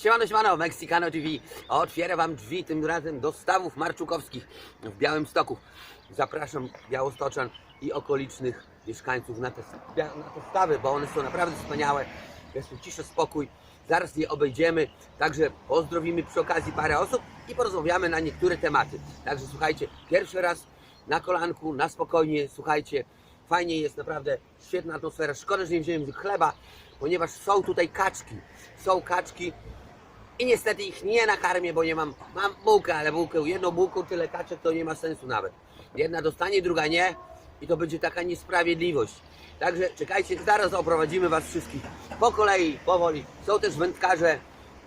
Siemano, siemano, Mexicano TV. Otwieram Wam drzwi tym razem do stawów marczukowskich w Białymstoku. Zapraszam białostoczan i okolicznych mieszkańców na te, na te stawy, bo one są naprawdę wspaniałe. Jest tu cisza, spokój. Zaraz je obejdziemy, także pozdrowimy przy okazji parę osób i porozmawiamy na niektóre tematy. Także słuchajcie, pierwszy raz na kolanku, na spokojnie, słuchajcie, fajnie jest, naprawdę świetna atmosfera. Szkoda, że nie wziąłem chleba, ponieważ są tutaj kaczki. Są kaczki i niestety ich nie nakarmię, bo nie mam, mam bułkę, ale bułkę, jedną bułką tyle kaczek to nie ma sensu nawet. Jedna dostanie, druga nie i to będzie taka niesprawiedliwość. Także czekajcie, zaraz oprowadzimy Was wszystkich po kolei, powoli. Są też wędkarze,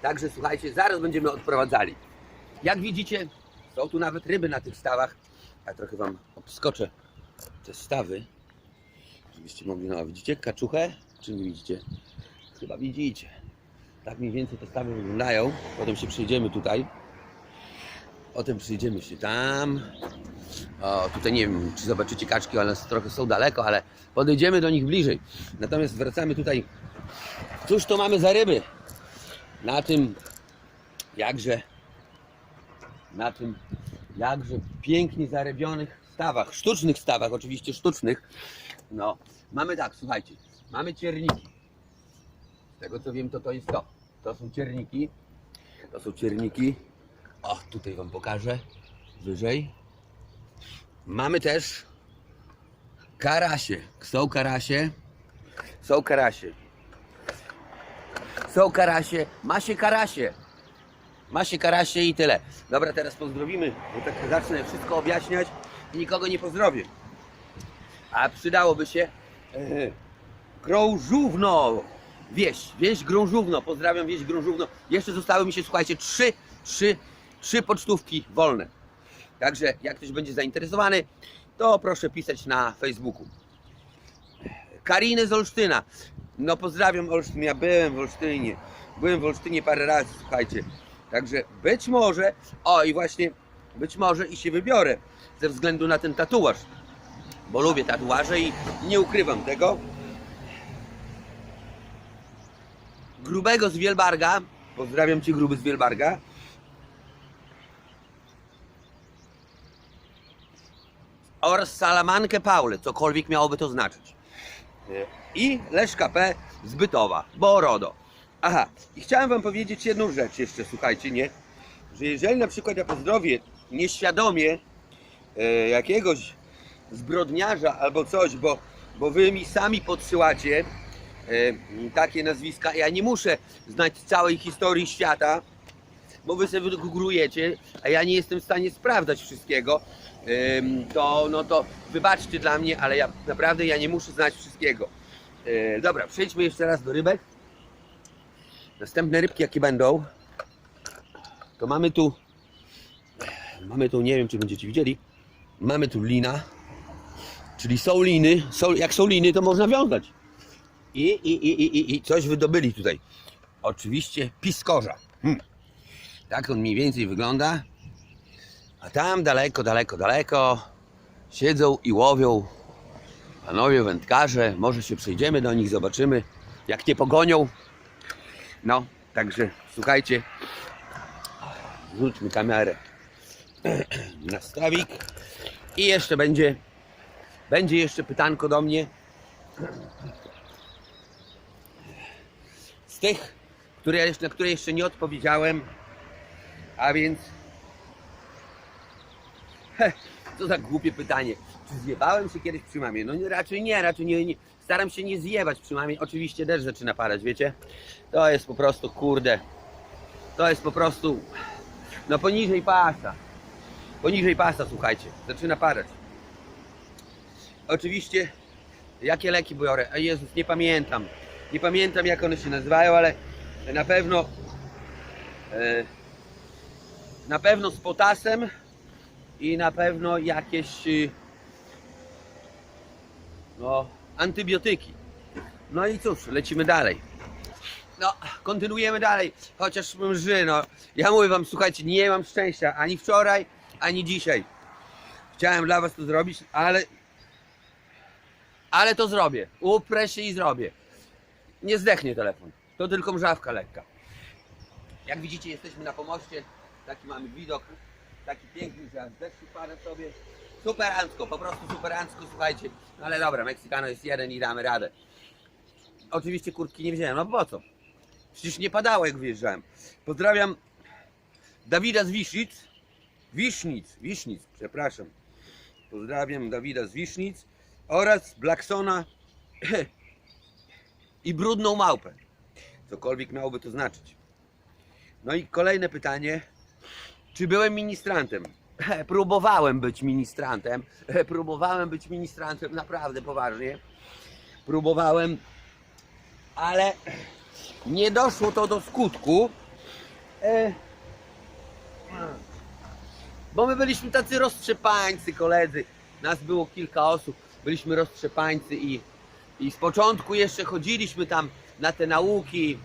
także słuchajcie, zaraz będziemy odprowadzali. Jak widzicie, są tu nawet ryby na tych stawach. Ja trochę Wam obskoczę te stawy, żebyście mogli, no widzicie kaczuchę? Czy nie widzicie? Chyba widzicie. Tak mniej więcej te stawy wyglądają. Potem się przyjdziemy tutaj. Potem przyjdziemy się tam. O, tutaj nie wiem, czy zobaczycie kaczki, ale trochę są daleko, ale podejdziemy do nich bliżej. Natomiast wracamy tutaj. Cóż to mamy za ryby? Na tym jakże na tym jakże pięknie zarybionych stawach, sztucznych stawach, oczywiście sztucznych. No, mamy tak, słuchajcie, mamy cierniki. Tego co wiem, to to jest to. To są cierniki. To są cierniki. O, tutaj Wam pokażę. Wyżej. Mamy też karasie. Są karasie. Są karasie. Są karasie. Ma się karasie. Ma się karasie i tyle. Dobra, teraz pozdrowimy, bo tak zacznę wszystko objaśniać i nikogo nie pozdrowię. A przydałoby się e, Grążówno, wieś, wieś Grążówno, pozdrawiam wieś Grążówno. Jeszcze zostały mi się, słuchajcie, trzy, trzy, trzy pocztówki wolne. Także jak ktoś będzie zainteresowany, to proszę pisać na Facebooku. Kariny z Olsztyna. No pozdrawiam Olsztyn, ja byłem w Olsztynie. Byłem w Olsztynie parę razy, słuchajcie. Także być może, o i właśnie, być może i się wybiorę ze względu na ten tatuaż. Bo lubię tatuaże i nie ukrywam tego. Grubego z Wielbarga, pozdrawiam Cię gruby z Wielbarga. Oraz Salamankę Paulę, cokolwiek miałoby to znaczyć. I Leszka P. z Bytowa, Borodo. Aha, i chciałem Wam powiedzieć jedną rzecz jeszcze, słuchajcie, nie? Że jeżeli na przykład ja pozdrowię nieświadomie e, jakiegoś zbrodniarza albo coś, bo, bo Wy mi sami podsyłacie takie nazwiska, ja nie muszę znać całej historii świata, bo Wy sobie wygooglujecie, a ja nie jestem w stanie sprawdzać wszystkiego, to no to wybaczcie dla mnie, ale ja naprawdę ja nie muszę znać wszystkiego. Dobra, przejdźmy jeszcze raz do rybek. Następne rybki jakie będą, to mamy tu, mamy tu, nie wiem czy będziecie widzieli, mamy tu lina, czyli są liny, są, jak są liny to można wiązać. I, i, i, i, i, i coś wydobyli tutaj. Oczywiście piskorza. Hmm. Tak on mniej więcej wygląda. A tam daleko, daleko, daleko siedzą i łowią panowie wędkarze. Może się przejdziemy do nich, zobaczymy jak nie pogonią. No, także słuchajcie, zwróćmy kamerę na stawik i jeszcze będzie, będzie jeszcze pytanko do mnie tych, które, na które jeszcze nie odpowiedziałem, a więc co za głupie pytanie. Czy zjebałem się kiedyś przy mamie? No raczej nie, raczej nie, nie. Staram się nie zjebać przy mamie. Oczywiście deszcz zaczyna padać, wiecie? To jest po prostu, kurde. To jest po prostu, no poniżej pasa. Poniżej pasa, słuchajcie. Zaczyna padać. Oczywiście, jakie leki biorę? Jezus, nie pamiętam. Nie pamiętam, jak one się nazywają, ale na pewno, e, na pewno z potasem i na pewno jakieś y, no, antybiotyki. No i cóż, lecimy dalej. No, kontynuujemy dalej, chociaż mrzy, no. Ja mówię wam, słuchajcie, nie mam szczęścia ani wczoraj, ani dzisiaj. Chciałem dla was to zrobić, ale ale to zrobię. Uprę się i zrobię. Nie zdechnie telefon. To tylko mrzawka lekka. Jak widzicie, jesteśmy na pomoście. Taki mamy widok. Taki piękny, że aż deszczu pada sobie. Superancko, po prostu superancko, słuchajcie. No ale dobra, Meksykano jest jeden i damy radę. Oczywiście kurtki nie wziąłem, no po co? Przecież nie padało jak wyjeżdżałem. Pozdrawiam Dawida z Wisznic. Wisznic, Wisznic, przepraszam. Pozdrawiam Dawida z Wisznic oraz Blacksona i brudną małpę. Cokolwiek miałoby to znaczyć. No i kolejne pytanie. Czy byłem ministrantem? Próbowałem być ministrantem. Próbowałem być ministrantem naprawdę poważnie. Próbowałem, ale nie doszło to do skutku. E, bo my byliśmy tacy roztrzepańcy, koledzy. Nas było kilka osób. Byliśmy roztrzepańcy i, i z początku jeszcze chodziliśmy tam na te nauki,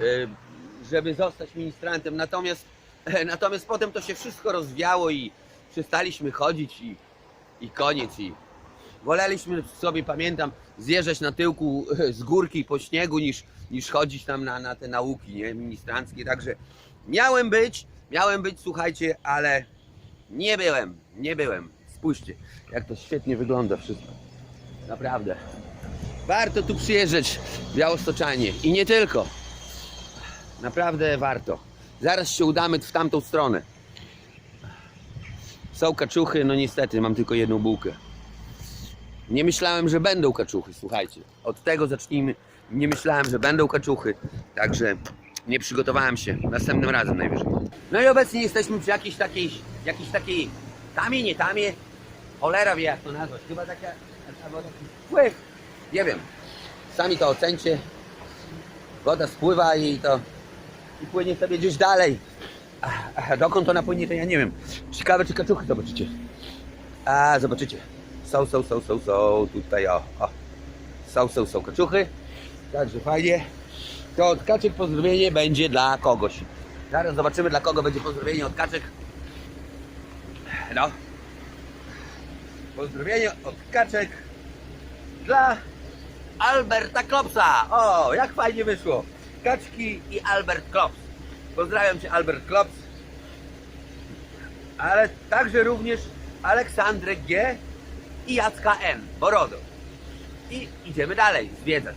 y, żeby zostać ministrantem. Natomiast, natomiast potem to się wszystko rozwiało i przestaliśmy chodzić i, i koniec. I woleliśmy sobie, pamiętam, zjeżdżać na tyłku z górki po śniegu niż, niż chodzić tam na, na te nauki nie? ministranckie. Także miałem być, miałem być, słuchajcie, ale nie byłem, nie byłem. Spójrzcie, jak to świetnie wygląda wszystko. Naprawdę. Warto tu przyjeżdżać, Białostoczanie. I nie tylko. Naprawdę warto. Zaraz się udamy w tamtą stronę. Są kaczuchy, no niestety, mam tylko jedną bułkę. Nie myślałem, że będą kaczuchy, słuchajcie. Od tego zacznijmy. Nie myślałem, że będą kaczuchy, także nie przygotowałem się. Następnym razem najwyżej. No i obecnie jesteśmy przy jakiejś takiej, jakiejś takiej tamie, nie tamie. Cholera wie jak to nazwać. Chyba taka, albo taki. Nie wiem. Sami to ocencie. Woda spływa i to i płynie sobie gdzieś dalej. Dokąd to napłynie, to ja nie wiem. Ciekawe, czy kaczuchy zobaczycie. A, zobaczycie. Są, są, są, są, są. Tutaj, o, o. Są, są, są kaczuchy. Także fajnie. To od kaczek pozdrowienie będzie dla kogoś. Zaraz zobaczymy, dla kogo będzie pozdrowienie od kaczek. No. Pozdrowienie od kaczek dla Alberta Klopsa. O, jak fajnie wyszło. Kaczki i Albert Klops. Pozdrawiam Cię, Albert Klops. Ale także również Aleksandrę G i Jacka N. Borodo. I idziemy dalej zwiedzać.